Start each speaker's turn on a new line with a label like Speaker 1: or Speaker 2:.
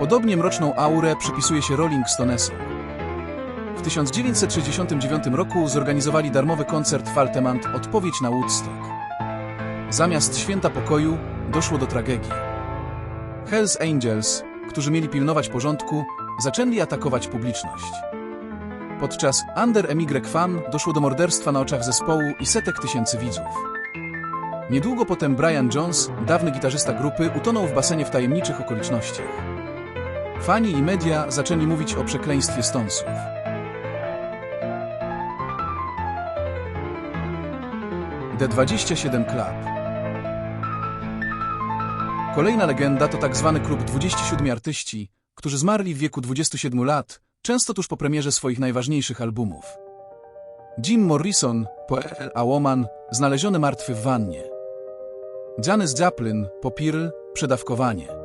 Speaker 1: Podobnie mroczną aurę przypisuje się Rolling Stonesom. W 1969 roku zorganizowali darmowy koncert Faltemant Odpowiedź na Woodstock. Zamiast święta pokoju doszło do tragedii. Hells Angels, którzy mieli pilnować porządku, zaczęli atakować publiczność. Podczas Under Emigre Fan doszło do morderstwa na oczach zespołu i setek tysięcy widzów. Niedługo potem Brian Jones, dawny gitarzysta grupy, utonął w basenie w tajemniczych okolicznościach. Fani i media zaczęli mówić o przekleństwie Stonesów. D27 Club Kolejna legenda to tak zwany klub 27 artyści, którzy zmarli w wieku 27 lat, często tuż po premierze swoich najważniejszych albumów. Jim Morrison, po L. A. Woman, znaleziony martwy w wannie. Janis Joplin, po Pearl, przedawkowanie.